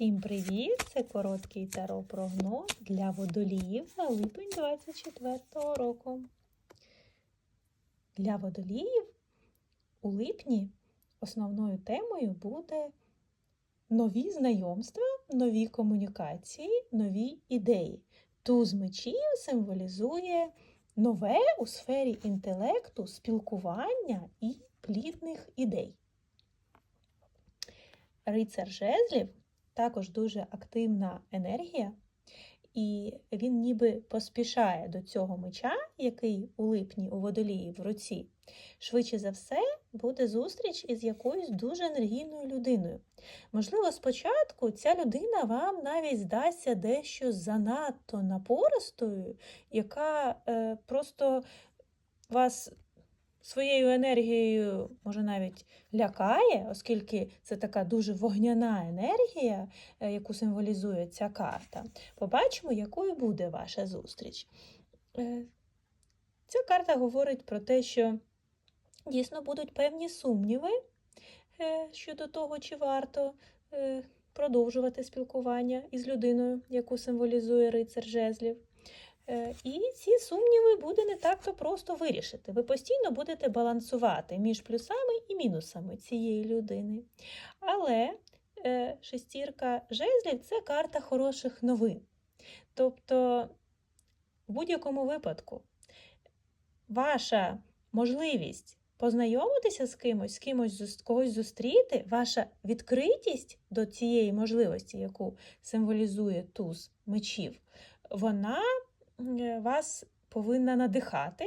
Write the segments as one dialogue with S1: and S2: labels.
S1: Всім привіт! Це короткий таро прогноз для водоліїв на липень 24-го року. Для водоліїв у липні основною темою буде нові знайомства, нові комунікації, нові ідеї. Туз мечів символізує нове у сфері інтелекту, спілкування і плідних ідей. Рицар жезлів також дуже активна енергія, і він ніби поспішає до цього меча, який у липні у водолії в руці. Швидше за все, буде зустріч із якоюсь дуже енергійною людиною. Можливо, спочатку ця людина вам навіть здасться дещо занадто напористою, яка е, просто вас своєю енергією, може, навіть лякає, оскільки це така дуже вогняна енергія, е, яку символізує ця карта. Побачимо, якою буде ваша зустріч. Е, Ця карта говорить про те, що дійсно будуть певні сумніви е, щодо того, чи варто продовжувати спілкування із людиною, яку символізує рицар жезлів. Е, І ці сумніви буде не так-то просто вирішити. Ви постійно будете балансувати між плюсами і мінусами цієї людини. Але е, шестірка жезлів це карта хороших новин. Тобто, в будь-якому випадку, ваша можливість познайомитися з кимось, з кимось когось зустріти, ваша відкритість до цієї можливості, яку символізує туз мечів, вона вас повинна надихати.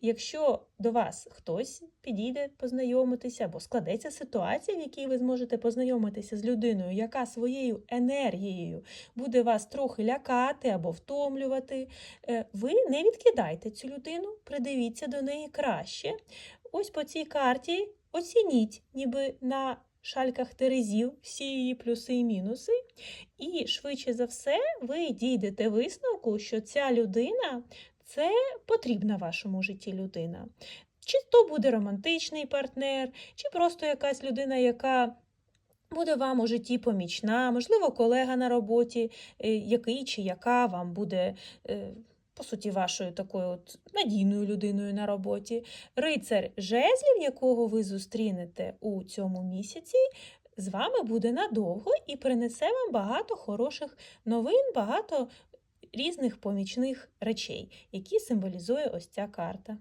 S1: Якщо до вас хтось підійде познайомитися, або складеться ситуація, в якій ви зможете познайомитися з людиною, яка своєю енергією буде вас трохи лякати або втомлювати, е, ви не відкидайте цю людину, придивіться до неї краще. Ось по цій карті оцініть, ніби на шальках терезів всі її плюси і мінуси. І швидше за все ви дійдете висновку, що ця людина це потрібна вашому житті людина. Чи то буде романтичний партнер, чи просто якась людина, яка буде вам у житті помічна, можливо, колега на роботі, е, який чи яка вам буде. По суті, вашою такою от надійною людиною на роботі. Рицар жезлів, якого ви зустрінете у цьому місяці, з вами буде надовго і принесе вам багато хороших новин, багато різних помічних речей, які символізує ось ця карта.